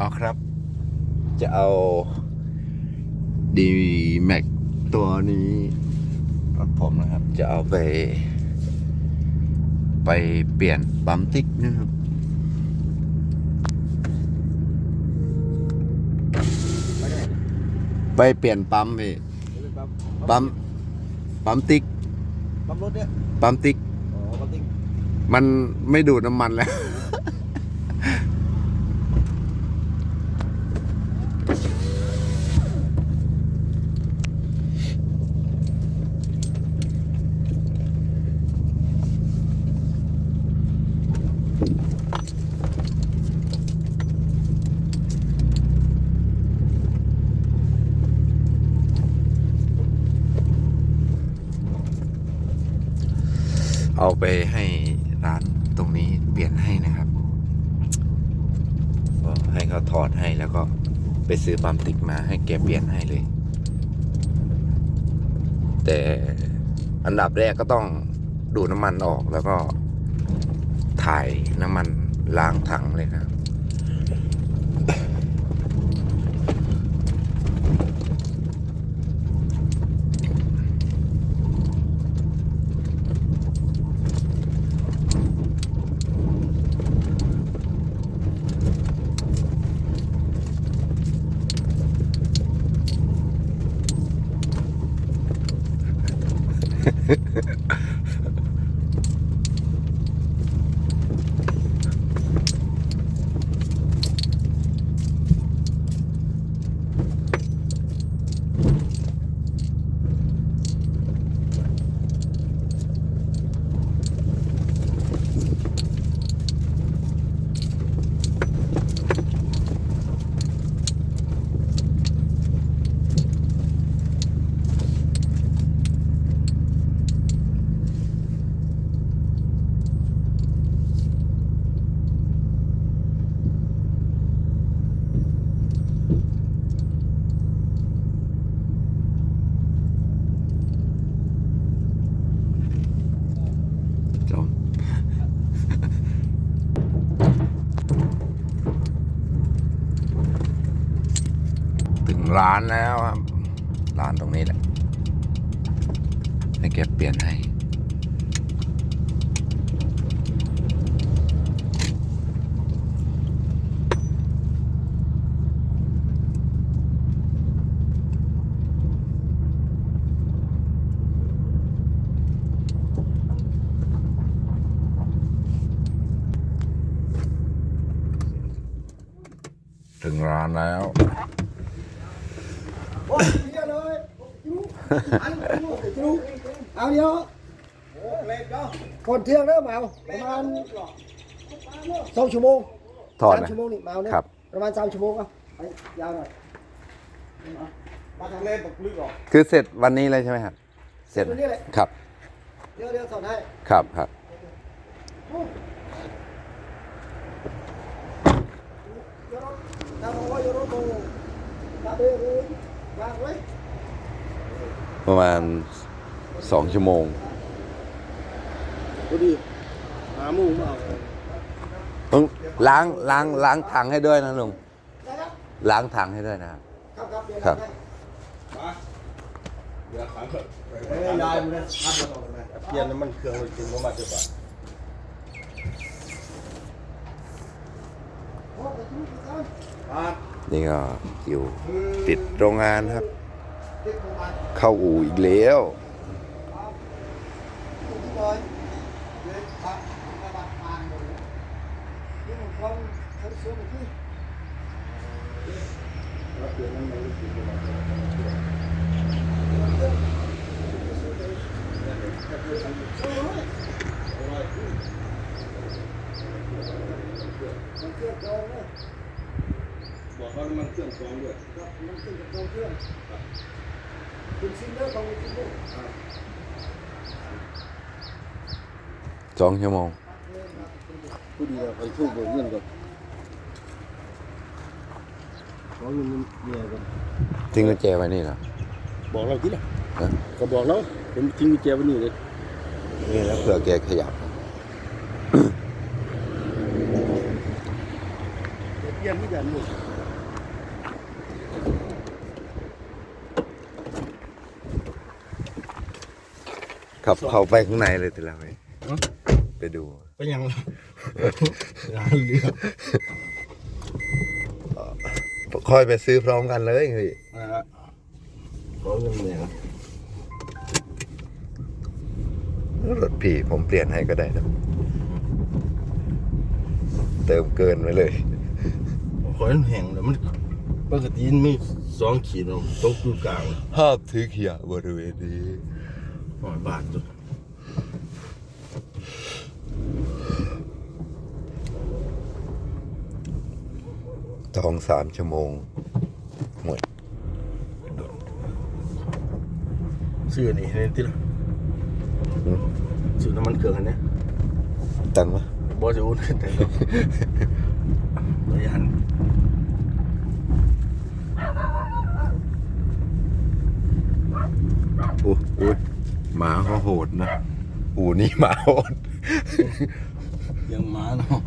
เอาครับ จะเอาดีแม็กตัวนี้รถผมนะครับ จะเอาไป ไปเปลี่ยนปั๊มติ๊กนะครับ ไปเปลี่ยนปั๊มพี่ปั๊มปั๊มติ๊กปั๊มรถเนี่ยปั๊มติ๊กอ๋อปั๊มติ๊กมันไม่ดูดน้ำมันแล้ว เอาไปให้ร้านตรงนี้เปลี่ยนให้นะครับก็ให้เขาถอดให้แล้วก็ไปซื้อปั๊มติ๊กมาให้แกเปลี่ยนให้เลย แต่อันดับแรกก็ต้องดูดน้ำมันออกแล้วก็ถ่ายน้ำมันล้างถังเลยครับ ハハハハ。 ร้านแล้วครับ ร้านตรงนี้แหละ ให้แกเปลี่ยนให้ ถึงร้านแล้ว เอาเดียวกเนาะคนเที่ยงเริ่มเอาประมาณสองชั่วโมงถอดสามนะชั่วโมงนี่มาเอาเนี่ยครับ ประมาณสามชั่วโมงอะไปยาวหน่อยมาทางเล่นตกลึกออคือเสร็จวันนี้เลยใช่ไหมครับเสร็จวันนี้แหละ ครับ เดี๋ยวเดี๋ยวสอนให้ครับครับยรถทำเอาไว้ยรโมตาเบรูวางไว้ ประมาณสองชั่วโมงพอดีหามุงเอาต้องล้างล้างล้างถังให้ด้วยนะลุงนะครับล้างถังให้ด้วยนะครับครับครับเดี๋ยวครับเอ้ยยายมันเนี่ยทำมาต่อเลยเปลี่ยนน้ำมันเครื่องเลยจริงว่ามาจะบาทโอ้แต่ทุกท่านบาท นี่ก็อยู่ติดโรงงานครับเด็กของมันเข้าอู่อีกแล้วเบาดปานหมดเลยนี่มันความทั้งส่วนที่แล้วเปลี่ยนน้ำมันจริงว่ามาจะมันเครื่องกรองเนี่ยบอกว่าน้ำมันเครื่องกรองด้วยครับมันขึ้นกับกรองเครื่องคุณซินเดอร์ของคุณซินเดอร์สองชั่วโมงผู้ดีเราไปสู้เบิกเงินก่อนขอเงินเมียก่อนทิ้งกุญแจไว้นี่เหรอบอกเราที่ละฮะก็บอกเราผมทิ้งกุญแจไว้นี่เลยนี่แล้วเผื่อแกขยับยี่ยมที่ยันอยู่ ขับเข้าไปข้างในเลยทีละไปไปดูไปยังล่ะงานเรือค่อยไปซื้อพร้อมกันเลยพี่นะฮะขอเงินเนี่ยรถพี่ผมเปลี่ยนให้ก็ได้นะเติมเกินไว้เลยขอให้มันแห้งแล้วมันปกติมันมีสองขีดเนาะตกอยู่กลางห้ามถือขยะบริเวณนี้ หอยบาทจุดสองสามชั่วโมง หมดซื้อนี่นี่ที่ละซื้อน้ำมันเครื่องอันเนี้ยตังค์วะบอสจะอุ่นแต่ก็ระยัน อู้อุ้ยห มาเขาโหดนะอูนี่หมาโหด ยังมาเนาะ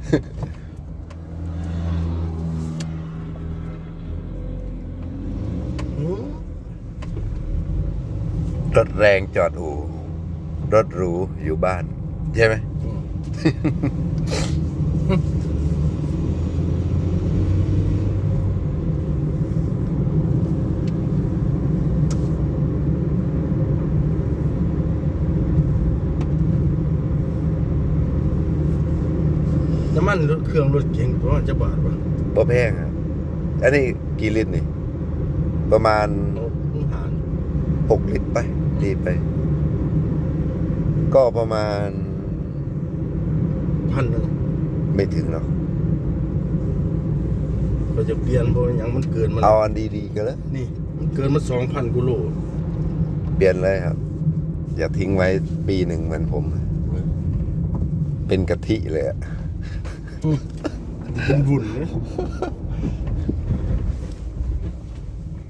อืมรถแรงจอดอู่รถหรูอยู่บ้าน ใช่ไหม น้ำมันรถเครื่องรถเก๋งประมาณจะบาทปะบ่แพงครับอันนี้กี่ลิตรนี่ ประมาณเอาหารหกลิตรไปรีบไป ก็ประมาณพันหนึ่งไม่ถึงหรอกเราจะเปลี่ยนเพราะอย่างมันเกินมันเอาอันดีๆก็แล้วนี่ มันเกินมาสองพันกุโลเปลี่ยนเลยครับ อย่าทิ้งไว้ปีหนึ่งเหมือนผม เป็นกะทิเลยอะ เป็นบุญเนี่ย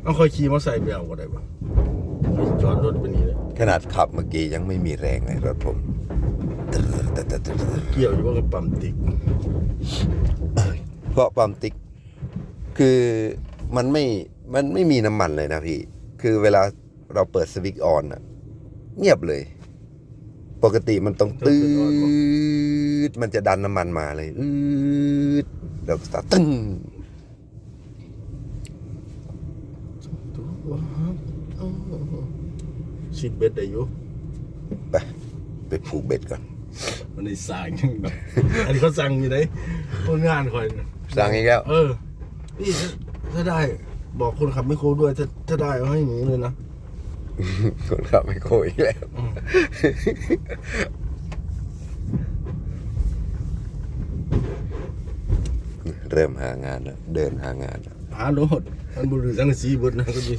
เอาคอยขี่มอเตอร์ไซค์ไปเอาก็ได้ปะไปจอดรถไปนี่เลยขนาดขับเมื่อกี้ยังไม่มีแรงเลยรถผม เกี่ยวอยู่ว่ากับปั๊มติ๊กเพราะปั๊มติ๊ก คือมันไม่มันไม่มีน้ำมันเลยนะพี่ คือเวลาเราเปิดสวิตช์ออนอะเงียบเลย ปกติมันต้องตืดมันจะดันน้ำมันมาเลยอืดแล้วก็สตาร์ทตึ้งว้าวชิดเบ็ดได้อยู่ไปไปผูกเบ็ดก่อนมันในสายยังแบบอันนี้เขาสั่งอยู่ไหนคนงานคอยน่ะสั่งอีกแล้ว เออ นี่ถ้าถ้าได้ บอกคนขับไม่โครด้วยถ้าถ้าได้เอาให้หนูเลยนะ คนขับไม่โคอีกแล้ว อืม เริ่มหางานแล้ว เดินหางานแล้ว หาโลดมันบุรุษสังกะสีเบดนะก็ดี